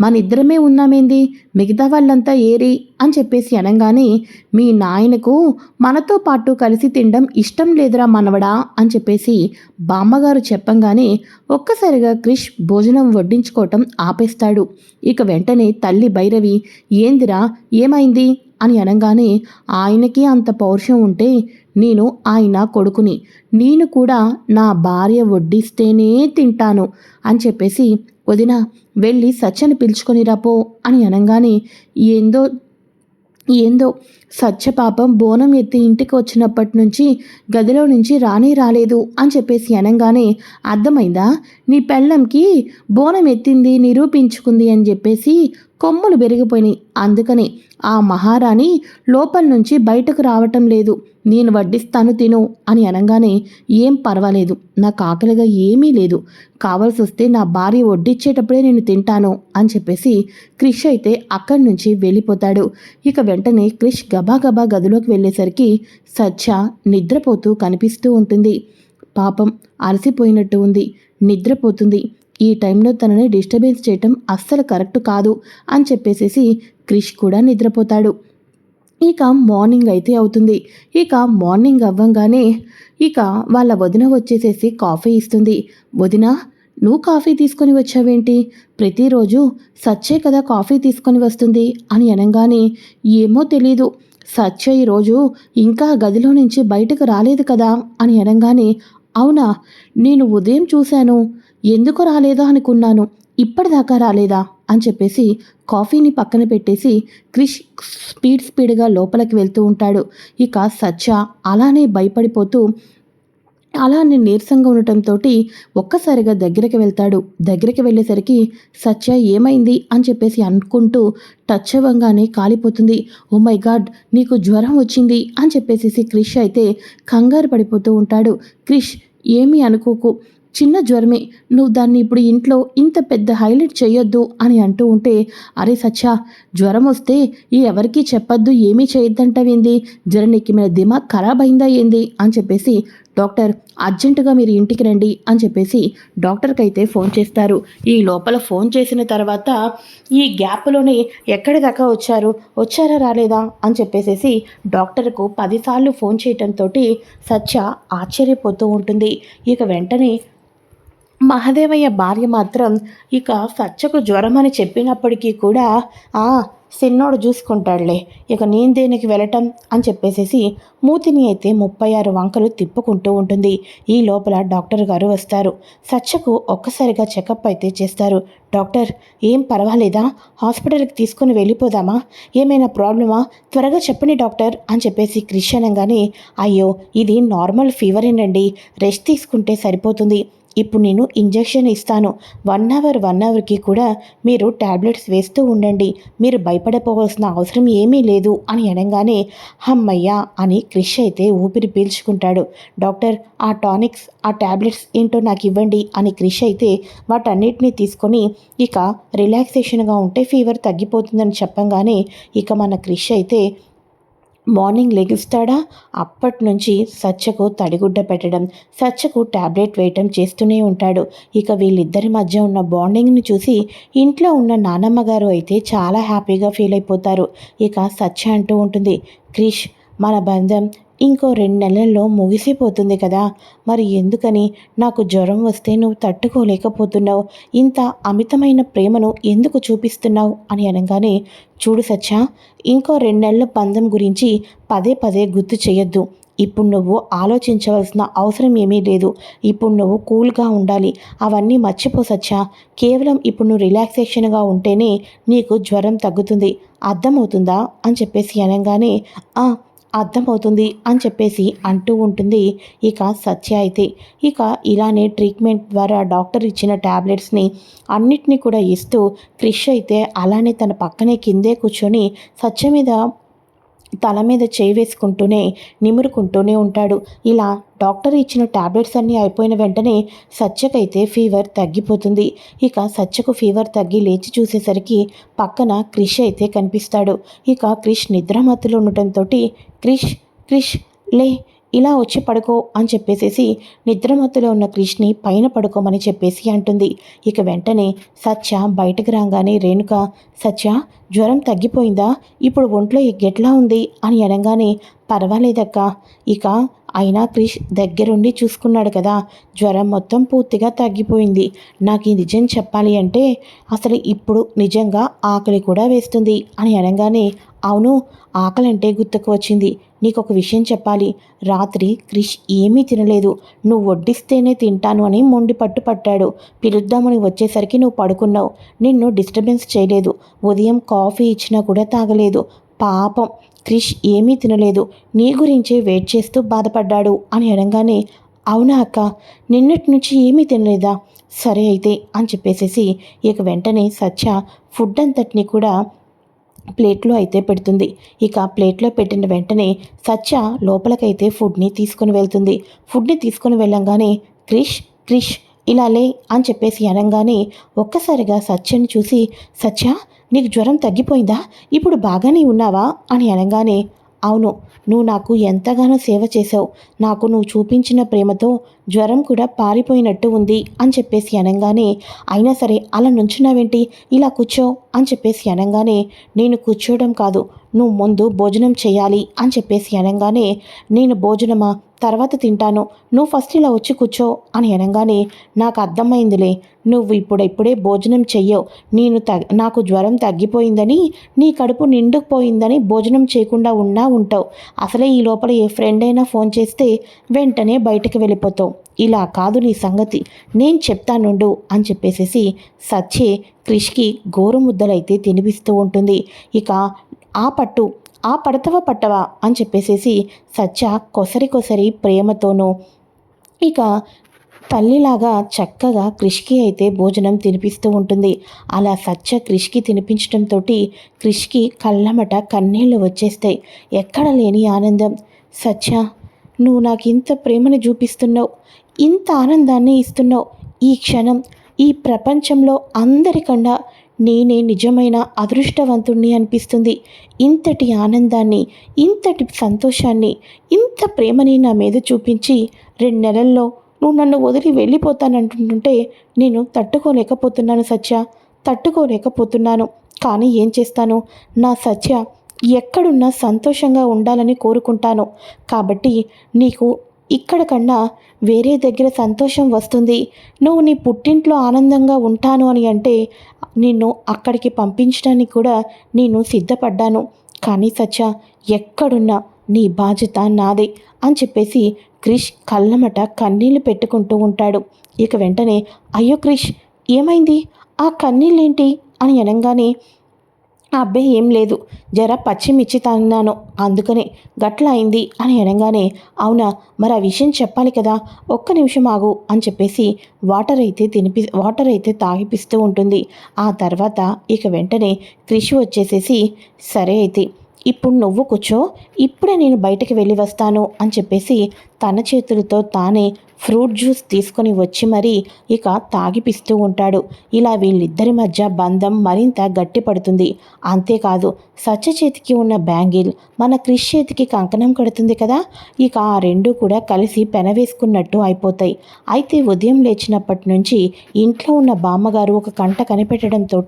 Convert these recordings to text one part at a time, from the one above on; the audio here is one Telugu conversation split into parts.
మన ఇద్దరమే ఉన్నామేంది? మిగతా వాళ్ళంతా ఏరి అని చెప్పేసి అనగానే మీ నాయనకు మనతో పాటు కలిసి తినడం ఇష్టం లేదురా మనవడా అని చెప్పేసి బామ్మగారు చెప్పంగానే ఒక్కసారిగా క్రిష్ భోజనం వడ్డించుకోవటం ఆపేస్తాడు. ఇక వెంటనే తల్లి భైరవి ఏందిరా? ఏమైంది? అని అనగానే ఆయనకి అంత పౌరుషం ఉంటే నేను ఆయన కొడుకుని నేను కూడా నా భార్య వడ్డిస్తేనే తింటాను అని చెప్పేసి వదిన వెళ్ళి సత్యని పిలుచుకొని రాపో అని అనగానే ఏందో ఏందో సత్య పాపం బోనం ఎత్తి ఇంటికి వచ్చినప్పటి నుంచి గదిలో నుంచి రానే రాలేదు అని చెప్పేసి అనగానే అర్థమైందా? నీ పెళ్ళంకి బోనం ఎత్తింది నిరూపించుకుంది అని చెప్పేసి కొమ్ములు పెరిగిపోయినాయి అందుకని ఆ మహారాణి లోపల నుంచి బయటకు రావటం లేదు. నేను వడ్డిస్తాను తిను అని అనగానే ఏం పర్వాలేదు. నాకు ఆకలిగా ఏమీ లేదు. కావాల్సి వస్తే నా భార్య వడ్డిచ్చేటప్పుడే నేను తింటాను అని చెప్పేసి క్రిష్ అయితే అక్కడి నుంచి వెళ్ళిపోతాడు. ఇక వెంటనే క్రిష్ గబాగబా గదిలోకి వెళ్ళేసరికి సత్య నిద్రపోతూ కనిపిస్తూ ఉంటుంది. పాపం అలసిపోయినట్టు ఉంది. నిద్రపోతుంది. ఈ టైంలో తనని డిస్టర్బెన్స్ చేయటం అస్సలు కరెక్ట్ కాదు అని చెప్పేసేసి క్రిష్ కూడా నిద్రపోతాడు. ఇక మార్నింగ్ అయితే అవుతుంది. ఇక మార్నింగ్ అవ్వంగానే ఇక వాళ్ళ వదిన వచ్చేసేసి కాఫీ ఇస్తుంది. వదిన నువ్వు కాఫీ తీసుకొని వచ్చావేంటి? ప్రతిరోజు సచ్చే కదా కాఫీ తీసుకొని వస్తుంది అని అనగానే ఏమో తెలీదు. సత్య ఈరోజు ఇంకా గదిలో నుంచి బయటకు రాలేదు కదా అని అనగానే అవునా నేను ఉదయం చూశాను. ఎందుకు రాలేదో? అనుకున్నాను. ఇప్పటిదాకా రాలేదా? అని చెప్పేసి కాఫీని పక్కన పెట్టేసి క్రిష్ స్పీడ్ స్పీడ్గా లోపలికి వెళ్తూ ఉంటాడు. ఇక సత్య అలానే భయపడిపోతూ అలానే నీరసంగా ఉండటంతో ఒక్కసారిగా దగ్గరికి వెళ్తాడు. దగ్గరికి వెళ్ళేసరికి సత్య ఏమైంది? అని చెప్పేసి అనుకుంటూ టచ్ అవ్వగానే కాలిపోతుంది. ఓ మై గాడ్ నీకు జ్వరం వచ్చింది? అని చెప్పేసి క్రిష్ అయితే కంగారు పడిపోతూ ఉంటాడు. క్రిష్ ఏమీ అనుకోకు. చిన్న జ్వరమే. నువ్వు దాన్ని ఇప్పుడు ఇంట్లో ఇంత పెద్ద హైలైట్ చేయొద్దు అని అంటూ ఉంటే అరే సచ్చా జ్వరం వస్తే ఎవరికీ చెప్పొద్దు ఏమీ చేయొద్దంటావేంది జ్వర నీకు మీద దిమాగ్ ఖరాబ్ అయిందా ఏంది? అని చెప్పేసి డాక్టర్ అర్జెంటుగా మీరు ఇంటికి రండి అని చెప్పేసి డాక్టర్కి అయితే ఫోన్ చేస్తారు. ఈ లోపల ఫోన్ చేసిన తర్వాత ఈ గ్యాప్లోనే ఎక్కడి దాకా వచ్చారు? వచ్చారా రాలేదా? అని చెప్పేసేసి డాక్టర్కు పదిసార్లు ఫోన్ చేయటంతో సత్య ఆశ్చర్యపోతూ ఉంటుంది. ఇక వెంటనే మహదేవయ్య భార్య మాత్రం ఇక సచ్చకు జ్వరం అని చెప్పినప్పటికీ కూడా ఆ సిన్నోడు చూసుకుంటాడులే ఇక నేను దేనికి వెళ్ళటం అని చెప్పేసేసి మూతిని అయితే ముప్పై ఆరు వంకలు తిప్పుకుంటూ ఉంటుంది. ఈ లోపల డాక్టర్ గారు వస్తారు. సచ్చకు ఒక్కసారిగా చెకప్ అయితే చేస్తారు. డాక్టర్ ఏం పర్వాలేదా? హాస్పిటల్కి తీసుకుని వెళ్ళిపోదామా? ఏమైనా ప్రాబ్లమా? త్వరగా చెప్పండి డాక్టర్ అని చెప్పేసి క్రిష్ అనగానే అయ్యో ఇది నార్మల్ ఫీవరేనండి. రెస్ట్ తీసుకుంటే సరిపోతుంది. ఇప్పుడు నేను ఇంజెక్షన్ ఇస్తాను. వన్ అవర్ వన్ అవర్కి కూడా మీరు ట్యాబ్లెట్స్ వేస్తూ ఉండండి. మీరు భయపడపోవాల్సిన అవసరం ఏమీ లేదు అని అనగానే హమ్మయ్యా అని క్రిష్ అయితే ఊపిరి పీల్చుకుంటాడు. డాక్టర్ ఆ టానిక్స్ ఆ ట్యాబ్లెట్స్ ఏంటో నాకు ఇవ్వండి అని క్రిష్ అయితే వాటన్నిటిని తీసుకొని ఇక రిలాక్సేషన్గా ఉంటే ఫీవర్ తగ్గిపోతుందని చెప్పంగానే ఇక మన క్రిష్ అయితే మార్నింగ్ లెగుస్తాడా? అప్పటి నుంచి సత్యకు తడిగుడ్డ పెట్టడం సత్యకు ట్యాబ్లెట్ వేయటం చేస్తూనే ఉంటాడు. ఇక వీళ్ళిద్దరి మధ్య ఉన్న బాండింగ్ని చూసి ఇంట్లో ఉన్న నానమ్మ గారు అయితే చాలా హ్యాపీగా ఫీల్ అయిపోతారు. ఇక సత్య అంటూ ఉంటుంది క్రిష్ మన బంధం ఇంకో రెండు నెలల్లో ముగిసిపోతుంది కదా. మరి ఎందుకని? నాకు జ్వరం వస్తే నువ్వు తట్టుకోలేకపోతున్నావు. ఇంత అమితమైన ప్రేమను ఎందుకు చూపిస్తున్నావు? అని అనగానే చూడు సచ్చా ఇంకో రెండు నెలల బంధం గురించి పదే పదే గుర్తు చేయొద్దు. ఇప్పుడు నువ్వు ఆలోచించవలసిన అవసరం ఏమీ లేదు. ఇప్పుడు నువ్వు కూల్గా ఉండాలి. అవన్నీ మర్చిపోసచ్చా కేవలం ఇప్పుడు నువ్వు రిలాక్సేషన్గా ఉంటేనే నీకు జ్వరం తగ్గుతుంది. అర్థమవుతుందా? అని చెప్పేసి అనగానే అర్థమవుతుంది అని చెప్పేసి అంటూ ఉంటుంది. ఇక సత్య అయితే ఇక ఇలానే ట్రీట్మెంట్ ద్వారా డాక్టర్ ఇచ్చిన ట్యాబ్లెట్స్ని అన్నిటినీ కూడా ఇస్తూ క్రిష్ అయితే అలానే తన పక్కనే కిందే కూర్చొని సత్య మీద తల మీద చేయి వేసుకుంటూనే నిమురుకుంటూనే ఉంటాడు. ఇలా డాక్టర్ ఇచ్చిన టాబ్లెట్స్ అన్నీ అయిపోయిన వెంటనే సత్యకైతే ఫీవర్ తగ్గిపోతుంది. ఇక సత్యకు ఫీవర్ తగ్గి లేచి చూసేసరికి పక్కన క్రిష్ అయితే కనిపిస్తాడు. ఇక క్రిష్ నిద్రమత్తులో ఉండటంతో క్రిష్ క్రిష్ లే ఇలా వచ్చి పడుకో అని చెప్పేసేసి నిద్రమత్తులో ఉన్న క్రిష్ని పైన పడుకోమని చెప్పేసి అంటుంది. ఇక వెంటనే సత్య బయటకు రాగానే రేణుక సత్య జ్వరం తగ్గిపోయిందా? ఇప్పుడు ఒంట్లో ఎగ్గెట్లా ఉంది? అని అనగానే పర్వాలేదక్క. ఇక అయినా క్రిష్ దగ్గరుండి చూసుకున్నాడు కదా జ్వరం మొత్తం పూర్తిగా తగ్గిపోయింది. నాకు ఈ నిజం చెప్పాలి అంటే అసలు ఇప్పుడు నిజంగా ఆకలి కూడా వేస్తుంది అని అనగానే అవును ఆకలంటే గుర్తుకు వచ్చింది. నీకు ఒక విషయం చెప్పాలి. రాత్రి క్రిష్ ఏమీ తినలేదు. నువ్వు వడ్డిస్తేనే తింటాను అని మొండి పట్టు పట్టాడు. పిలుద్దామని వచ్చేసరికి నువ్వు పడుకున్నావు. నిన్ను డిస్టర్బెన్స్ చేయలేదు. ఉదయం కాఫీ ఇచ్చినా కూడా తాగలేదు. పాపం. క్రిష్ ఏమీ తినలేదు. నీ గురించే వెయిట్ చేస్తూ బాధపడ్డాడు అని అనగానే అవునా అక్క? నిన్నటి నుంచి ఏమీ తినలేదా? సరే అయితే అని చెప్పేసేసి ఇక వెంటనే సత్య ఫుడ్ అంతటిని కూడా ప్లేట్లో అయితే పెడుతుంది. ఇక ప్లేట్లో పెట్టిన వెంటనే సత్య లోపలకైతే ఫుడ్ని తీసుకుని వెళ్తుంది. ఫుడ్ని తీసుకుని వెళ్ళంగానే క్రిష్ క్రిష్ ఇలా లే అని చెప్పేసి అనగానే ఒక్కసారిగా సత్యని చూసి సత్య నీకు జ్వరం తగ్గిపోయిందా? ఇప్పుడు బాగానే ఉన్నావా? అని అనగానే అవును నువ్వు నాకు ఎంతగానో సేవ చేశావు. నాకు నువ్వు చూపించిన ప్రేమతో జ్వరం కూడా పారిపోయినట్టు ఉంది అని చెప్పేసి అనగానే అయినా సరే అలా నుంచున్నావేంటి? ఇలా కూర్చో అని చెప్పేసి అనగానే నేను కూర్చోవడం కాదు నువ్వు ముందు భోజనం చేయాలి అని చెప్పేసి అనగానే నేను భోజనమా? తర్వాత తింటాను. నువ్వు ఫస్ట్ ఇలా వచ్చి కూర్చో అని అనగానే నాకు అర్థమైందిలే. నువ్వు ఇప్పుడే భోజనం చెయ్యవు. నేను తగ్ నాకు జ్వరం తగ్గిపోయిందని నీ కడుపు నిండుకుపోయిందని భోజనం చేయకుండా ఉన్నా ఉంటావు. అసలే ఈ లోపల ఏ ఫ్రెండ్ అయినా ఫోన్ చేస్తే వెంటనే బయటకు వెళ్ళిపోతావు. ఇలా కాదు నీ సంగతి. నేను చెప్తానుండు అని చెప్పేసేసి సచ్చే క్రిష్కి గోరుముద్దలైతే తినిపిస్తూ ఉంటుంది. ఇక ఆ పట్టు ఆ పడతవా పట్టవా అని చెప్పేసేసి సత్య కొసరి కొసరి ప్రేమతోనూ ఇక తల్లిలాగా చక్కగా క్రిష్కి అయితే భోజనం తినిపిస్తూ ఉంటుంది. అలా సత్య క్రిష్కి తినిపించడంతో క్రిష్కి కళ్ళమట కన్నీళ్ళు వచ్చేస్తాయి. ఎక్కడ లేని ఆనందం. సత్య నువ్వు నాకు ఇంత ప్రేమను చూపిస్తున్నావు. ఇంత ఆనందాన్ని ఇస్తున్నావు. ఈ క్షణం ఈ ప్రపంచంలో అందరికన్నా నేనే నిజమైన అదృష్టవంతుణ్ణి అనిపిస్తుంది. ఇంతటి ఆనందాన్ని ఇంతటి సంతోషాన్ని ఇంత ప్రేమని నా మీద చూపించి రెండు నెలల్లో నువ్వు నన్ను వదిలి వెళ్ళిపోతానంటుంటుంటే నేను తట్టుకోలేకపోతున్నాను సత్య. తట్టుకోలేకపోతున్నాను. కానీ ఏం చేస్తాను? నా సత్య ఎక్కడున్నా సంతోషంగా ఉండాలని కోరుకుంటాను. కాబట్టి నీకు ఇక్కడ కన్నా వేరే దగ్గర సంతోషం వస్తుంది. నువ్వు నీ పుట్టింట్లో ఆనందంగా ఉంటాను అని అంటే నిన్ను అక్కడికి పంపించడానికి కూడా నేను సిద్ధపడ్డాను. కానీ సత్య ఎక్కడున్నా నీ బాధ్యత నాదే అని చెప్పేసి క్రిష్ కళ్ళమట కన్నీళ్ళు పెట్టుకుంటూ ఉంటాడు. ఇక వెంటనే అయ్యో క్రిష్ ఏమైంది? ఆ కన్నీళ్ళేంటి? అని అనగానే అబ్బే ఏం లేదు. జర పచ్చిమిర్చి తాగినాను. అందుకనే గట్ల అయింది అని అనగానే అవునా మరి ఆ విషయం చెప్పాలి కదా ఒక్క నిమిషం ఆగు అని చెప్పేసి వాటర్ అయితే తినిపి వాటర్ అయితే తాగిపిస్తూ ఉంటుంది. ఆ తర్వాత ఇక వెంటనే క్రిష్ వచ్చేసేసి సరే అయితే ఇప్పుడు నువ్వు కూర్చో ఇప్పుడే నేను బయటకు వెళ్ళి వస్తాను అని చెప్పేసి తన చేతులతో తానే ఫ్రూట్ జ్యూస్ తీసుకొని వచ్చి మరీ ఇక తాగిపిస్తూ ఉంటాడు. ఇలా వీళ్ళిద్దరి మధ్య బంధం మరింత గట్టిపడుతుంది. అంతేకాదు సత్య చేతికి ఉన్న బ్యాంగిల్ మన క్రిష్ చేతికి కంకణం కడుతుంది కదా? ఇక ఆ రెండు కూడా కలిసి పెనవేసుకున్నట్టు అయిపోతాయి. అయితే ఉదయం లేచినప్పటి నుంచి ఇంట్లో ఉన్న బామ్మగారు ఒక కంట కనిపెట్టడంతో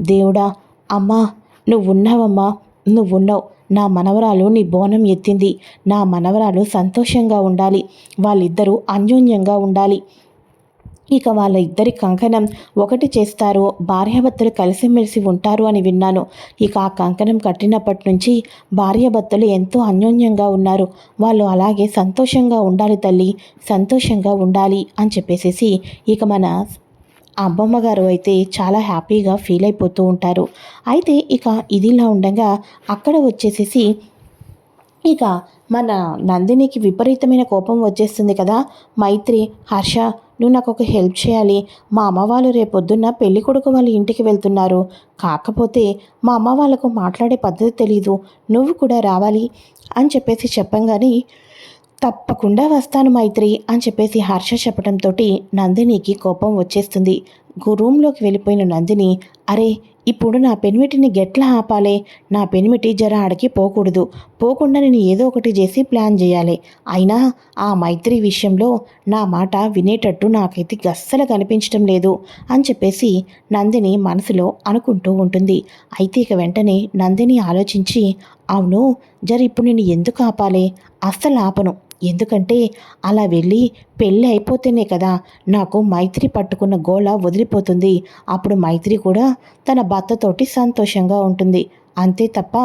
దేవుడా అమ్మా నువ్వున్నావమ్మా నువ్వున్నావు. నా మనవరాలు నీ బోనం ఎత్తింది. నా మనవరాలు సంతోషంగా ఉండాలి. వాళ్ళిద్దరూ అన్యోన్యంగా ఉండాలి. ఇక వాళ్ళ ఇద్దరి కంకణం ఒకటి చేస్తారు. భార్యాభర్తలు కలిసిమెలిసి ఉంటారు అని విన్నాను. ఇక ఆ కంకణం కట్టినప్పటి నుంచి భార్యాభర్తలు ఎంతో అన్యోన్యంగా ఉన్నారు. వాళ్ళు అలాగే సంతోషంగా ఉండాలి తల్లి. సంతోషంగా ఉండాలి అని చెప్పేసేసి ఇక మన అబ్బమ్మ గారు అయితే చాలా హ్యాపీగా ఫీల్ అయిపోతూ ఉంటారు. అయితే ఇక ఇదిలా ఉండగా అక్కడ వచ్చేసేసి ఇక మన నందినికి విపరీతమైన కోపం వచ్చేస్తుంది కదా. మైత్రి హర్ష నువ్వు నాకు ఒక హెల్ప్ చేయాలి. మా అమ్మ వాళ్ళు రేపొద్దున్న పెళ్ళి కొడుకు వాళ్ళ ఇంటికి వెళ్తున్నారు. కాకపోతే మా అమ్మ వాళ్ళకు మాట్లాడే పద్ధతి తెలీదు. నువ్వు కూడా రావాలి అని చెప్పేసి చెప్పంగానే తప్పకుండా వస్తాను మైత్రి అని చెప్పేసి హర్ష చెప్పడంతో నందినికి కోపం వచ్చేస్తుంది. రూమ్లోకి వెళ్ళిపోయిన నందిని అరే ఇప్పుడు నా పెనిమిటిని గెట్లా ఆపాలే? నా పెనిమిటి జర ఆడికి పోకూడదు. పోకుండా నేను ఏదో ఒకటి చేసి ప్లాన్ చేయాలి. అయినా ఆ మైత్రి విషయంలో నా మాట వినేటట్టు నాకైతే గస్సలు కనిపించడం లేదు అని చెప్పేసి నందిని మనసులో అనుకుంటూ ఉంటుంది. అయితే ఇక వెంటనే నందిని ఆలోచించి అవును జర ఇప్పుడు నేను ఎందుకు ఆపాలి? అస్సలు ఆపను. ఎందుకంటే అలా వెళ్ళి పెళ్ళి అయిపోతేనే కదా నాకు మైత్రి పట్టుకున్న గోళ వదిలిపోతుంది. అప్పుడు మైత్రి కూడా తన భర్తతోటి సంతోషంగా ఉంటుంది. అంతే తప్ప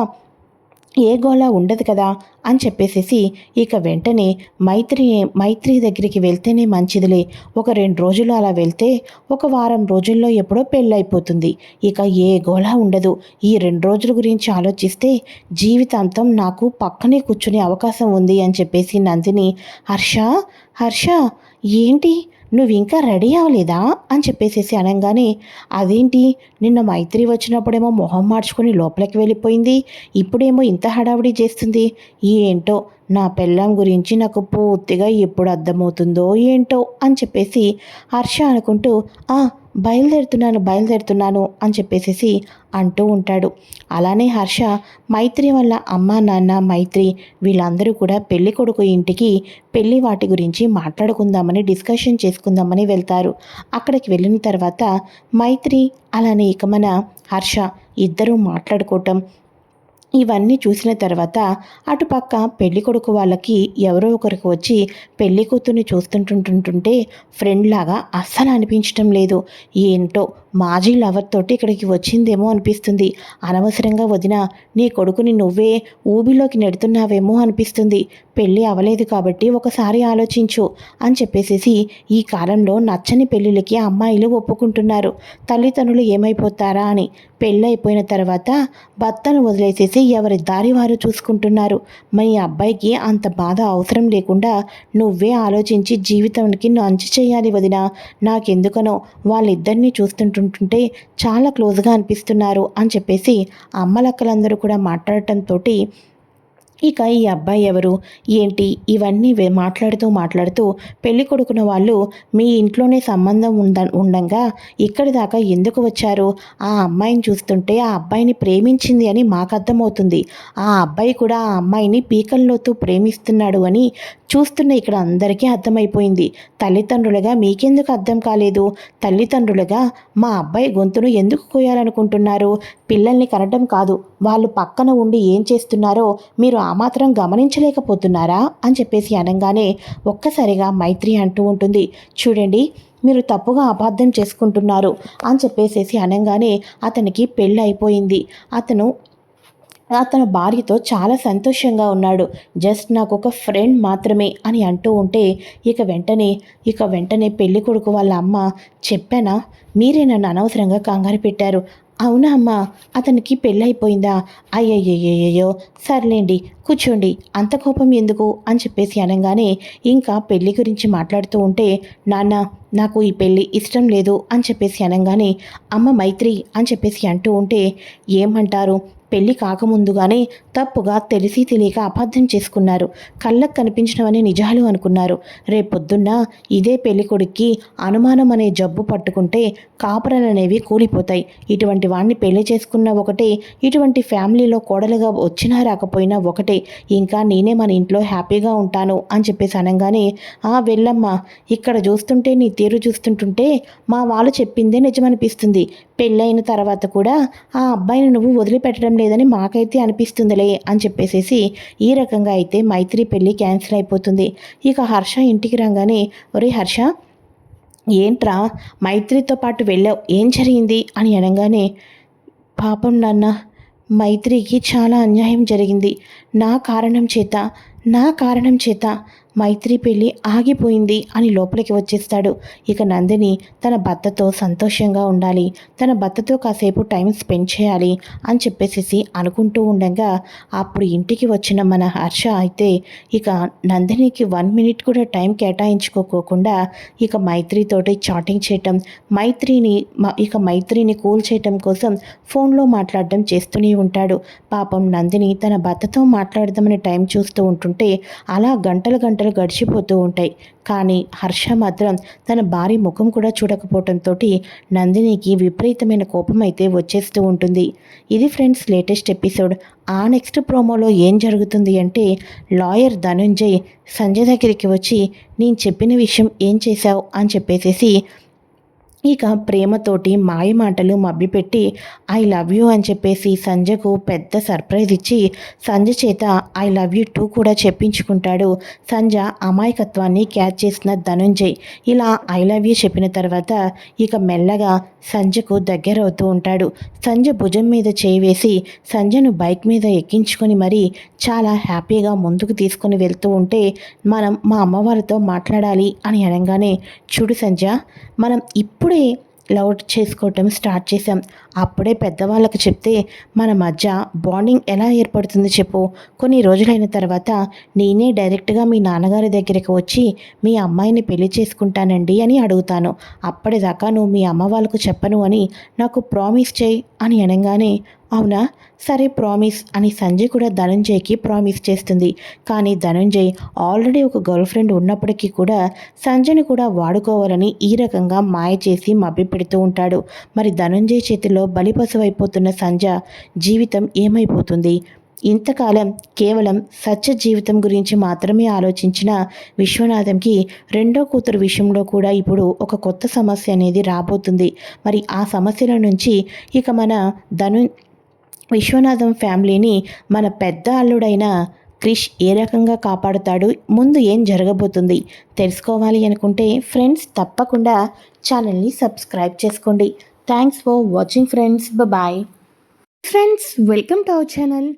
ఏ గోళ ఉండదు కదా అని చెప్పేసేసి ఇక వెంటనే మైత్రి మైత్రి దగ్గరికి వెళ్తేనే మంచిదిలే. ఒక రెండు రోజులు అలా వెళ్తే ఒక వారం రోజుల్లో ఎప్పుడో పెళ్ళైపోతుంది ఇక ఏ గోళ ఉండదు. ఈ రెండు రోజుల గురించి ఆలోచిస్తే జీవితాంతం నాకు పక్కనే కూర్చునే అవకాశం ఉంది అని చెప్పేసి నందిని హర్ష హర్ష ఏంటి? నువ్వు ఇంకా రెడీ అవ్వలేదా? అని చెప్పేసేసి అనగానే అదేంటి? నిన్న మైత్రి వచ్చినప్పుడేమో మొహం మార్చుకొని లోపలికి వెళ్ళిపోయింది. ఇప్పుడేమో ఇంత హడావిడి చేస్తుంది. ఏంటో? నా పెళ్ళాం గురించి నాకు పూర్తిగా ఎప్పుడు అర్థమవుతుందో ఏంటో అని చెప్పేసి హర్ష అనుకుంటూ ఆ బయలుదేరుతున్నాను బయలుదేరుతున్నాను అని చెప్పేసేసి అంటూ ఉంటాడు. అలానే హర్ష మైత్రి వల్ల అమ్మ నాన్న మైత్రి వీళ్ళందరూ కూడా పెళ్ళి కొడుకు ఇంటికి పెళ్ళి వాటి గురించి మాట్లాడుకుందామని డిస్కషన్ చేసుకుందామని వెళ్తారు. అక్కడికి వెళ్ళిన తర్వాత మైత్రి అలానే ఇక మన హర్ష ఇద్దరూ మాట్లాడుకోవటం ఇవన్నీ చూసిన తర్వాత అటుపక్క పెళ్ళి కొడుకు వాళ్ళకి ఎవరో ఒకరికి వచ్చి పెళ్ళి కూతుర్ని చూస్తుంటుంటుంటుంటే ఫ్రెండ్ లాగా అస్సలు అనిపించటం లేదు. ఏంటో మాజీ లవర్ తోటి ఇక్కడికి వచ్చిందేమో అనిపిస్తుంది. అనవసరంగా వదిన నీ కొడుకుని నువ్వే ఊబిలోకి నెడుతున్నావేమో అనిపిస్తుంది. పెళ్ళి అవలేదు కాబట్టి ఒకసారి ఆలోచించు అని చెప్పేసేసి ఈ కాలంలో నచ్చని పెళ్ళిళ్ళకి అమ్మాయిలు ఒప్పుకుంటున్నారు. తల్లిదండ్రులు ఏమైపోతారా అని పెళ్ళి అయిపోయిన తర్వాత భర్తను వదిలేసేసి ఎవరి దారి వారు చూసుకుంటున్నారు. మీ అబ్బాయికి అంత బాధ అవసరం లేకుండా నువ్వే ఆలోచించి జీవితానికి మంచి చేయాలి వదిన. నాకెందుకనో వాళ్ళిద్దరినీ చూస్తుంటుంటుంటే చాలా క్లోజ్గా అనిపిస్తున్నారు అని చెప్పేసి అమ్మలక్కలందరూ కూడా మాట్లాడటంతో ఇక ఈ అబ్బాయి ఎవరు? ఏంటి? ఇవన్నీ మాట్లాడుతూ మాట్లాడుతూ పెళ్ళి కొడుకున్న వాళ్ళు మీ ఇంట్లోనే సంబంధం ఉంద ఉండగా ఇక్కడి దాకా ఎందుకు వచ్చారు? ఆ అమ్మాయిని చూస్తుంటే ఆ అబ్బాయిని ప్రేమించింది అని మాకు అర్థమవుతుంది. ఆ అబ్బాయి కూడా ఆ అమ్మాయిని పీకల్లోతూ ప్రేమిస్తున్నాడు అని చూస్తున్న ఇక్కడ అందరికీ అర్థమైపోయింది. తల్లిదండ్రులుగా మీకెందుకు అర్థం కాలేదు? తల్లిదండ్రులుగా మా అబ్బాయి గొంతును ఎందుకు కోయాలనుకుంటున్నారు? పిల్లల్ని కనటం కాదు. వాళ్ళు పక్కన ఉండి ఏం చేస్తున్నారో మీరు ఆ మాత్రం గమనించలేకపోతున్నారా అని చెప్పేసి అనగానే ఒక్కసారిగా మైత్రి అంటూ ఉంటుంది. చూడండి మీరు తప్పుగా అబద్ధం చేసుకుంటున్నారు అని చెప్పేసేసి అనగానే అతనికి పెళ్ళి అయిపోయింది. అతను అతను భార్యతో చాలా సంతోషంగా ఉన్నాడు. జస్ట్ నాకు ఒక ఫ్రెండ్ మాత్రమే అని అంటూ ఉంటే ఇక వెంటనే ఇక వెంటనే పెళ్ళి కొడుకు వాళ్ళ అమ్మ చెప్పానా మీరే నన్ను అనవసరంగా కంగారు పెట్టారు. అవునా అమ్మా? అతనికి పెళ్ళైపోయిందా అయ్యయ్యయ్యయ్యో సర్లేండి కూర్చోండి అంత కోపం ఎందుకు? అని చెప్పేసి అనగానే ఇంకా పెళ్ళి గురించి మాట్లాడుతూ ఉంటే నాన్న నాకు ఈ పెళ్ళి ఇష్టం లేదు అని చెప్పేసి అనగానే అమ్మ మైత్రి అని చెప్పేసి అంటూ ఉంటే ఏమంటారు? పెళ్ళి కాకముందుగానే తప్పుగా తెలిసి తెలియక అబద్ధం చేసుకున్నారు. కళ్ళకు కనిపించినవని నిజాలు అనుకున్నారు. రేపొద్దున్న ఇదే పెళ్ళికొడుక్కి అనుమానం అనే జబ్బు పట్టుకుంటే కాపురాలు అనేవి కూలిపోతాయి. ఇటువంటి వాడిని పెళ్ళి చేసుకున్న ఒకటే ఇటువంటి ఫ్యామిలీలో కోడలుగా వచ్చినా రాకపోయినా ఒకటే. ఇంకా నేనే మన ఇంట్లో హ్యాపీగా ఉంటాను అని చెప్పేసి అనగానే ఆ వెళ్ళమ్మా ఇక్కడ చూస్తుంటే నీ తీరు చూస్తుంటుంటే మా వాళ్ళు చెప్పిందే నిజమనిపిస్తుంది. పెళ్ళైన తర్వాత కూడా ఆ అబ్బాయిని నువ్వు వదిలిపెట్టడం లేదని మాకైతే అనిపిస్తుందిలే అని చెప్పేసేసి ఈ రకంగా అయితే మైత్రి పెళ్ళి క్యాన్సిల్ అయిపోతుంది. ఇక హర్ష ఇంటికి రాగానే ఒరే హర్ష ఏంట్రా మైత్రితో పాటు వెళ్ళావు? ఏం జరిగింది? అని అనగానే పాపం నాన్న మైత్రికి చాలా అన్యాయం జరిగింది. నా కారణం చేత నా కారణం చేత మైత్రి పెళ్ళి ఆగిపోయింది అని లోపలికి వచ్చేస్తాడు. ఇక నందిని తన భర్తతో సంతోషంగా ఉండాలి. తన భర్తతో కాసేపు టైం స్పెండ్ చేయాలి అని చెప్పేసి అనుకుంటూ ఉండగా అప్పుడు ఇంటికి వచ్చిన మన హర్ష అయితే ఇక నందినికి వన్ మినిట్ కూడా టైం కేటాయించుకోకోకుండా ఇక మైత్రితోటి చాటింగ్ చేయటం మైత్రిని మ- ఇక మైత్రిని కూల్ చేయటం కోసం ఫోన్లో మాట్లాడడం చేస్తూనే ఉంటాడు. పాపం నందిని తన భర్తతో మాట్లాడదామని టైం చూస్తూ ఉంటుంటే అలా గంటలు గంటలు గడిచిపోతూ ఉంటాయి. కానీ హర్ష మాత్రం తన భార్య ముఖం కూడా చూడకపోవడంతో నందినికి విపరీతమైన కోపం అయితే వచ్చేస్తూ ఉంటుంది. ఇది ఫ్రెండ్స్ లేటెస్ట్ ఎపిసోడ్. ఆ నెక్స్ట్ ప్రోమోలో ఏం జరుగుతుంది అంటే లాయర్ ధనుంజయ్ సంజయ్ దగ్గరికి వచ్చి నేను చెప్పిన విషయం ఏం చేశావు? అని చెప్పేసేసి ఇక ప్రేమతోటి మాయ మాటలు మభ్యపెట్టి ఐ లవ్ యూ అని చెప్పేసి సంజయ్కు పెద్ద సర్ప్రైజ్ ఇచ్చి సంజయ్ చేత ఐ లవ్ యూ టూ కూడా చెప్పించుకుంటాడు. సంజ అమాయకత్వాన్ని క్యాచ్ చేసిన ధనుంజయ్. ఇలా ఐ లవ్ యూ చెప్పిన తర్వాత ఇక మెల్లగా సంజయ్కు దగ్గర అవుతూ ఉంటాడు. సంజ భుజం మీద చేయి వేసి సంజను బైక్ మీద ఎక్కించుకొని మరీ చాలా హ్యాపీగా ముందుకు తీసుకొని వెళ్తూ ఉంటే మనం మా అమ్మవారితో మాట్లాడాలి అని అనగానే చూడు సంజ మనం ఇప్పుడు లవ్ చేసుకోవటం స్టార్ట్ చేసాం అప్పుడే పెద్దవాళ్ళకి చెప్తే మన మధ్య బాండింగ్ ఎలా ఏర్పడుతుంది చెప్పు. కొన్ని రోజులైన తర్వాత నేనే డైరెక్ట్గా మీ నాన్నగారి దగ్గరికి వచ్చి మీ అమ్మాయిని పెళ్ళి చేసుకుంటానండి అని అడుగుతాను. అప్పటిదాకా నువ్వు మీ అమ్మ వాళ్ళకు చెప్పను అని నాకు ప్రామిస్ చేయి అని అనగానే అవునా? సరే ప్రామిస్ అని సంజయ్ కూడా ధనంజయ్కి ప్రామిస్ చేస్తుంది. కానీ ధనంజయ్ ఆల్రెడీ ఒక గర్ల్ ఫ్రెండ్ ఉన్నప్పటికీ కూడా సంజయ్ని కూడా వాడుకోవాలని ఈ రకంగా మాయ చేసి మభ్యపెడుతూ ఉంటాడు. మరి ధనంజయ్ చేతిలో బలిపశువైపోతున్న సంజ జీవితం ఏమైపోతుంది? ఇంతకాలం కేవలం సత్య జీవితం గురించి మాత్రమే ఆలోచించిన విశ్వనాథంకి రెండో కూతురు విషయంలో కూడా ఇప్పుడు ఒక కొత్త సమస్య అనేది రాబోతుంది. మరి ఆ సమస్యల నుంచి ఇక మన ధను విశ్వనాథం ఫ్యామిలీని మన పెద్ద అల్లుడైన క్రిష్ ఏ రకంగా కాపాడుతాడు? ముందు ఏం జరగబోతుంది? తెలుసుకోవాలి అనుకుంటే ఫ్రెండ్స్ తప్పకుండా ఛానల్ని సబ్స్క్రైబ్ చేసుకోండి. Thanks for watching friends bye friends welcome to our channel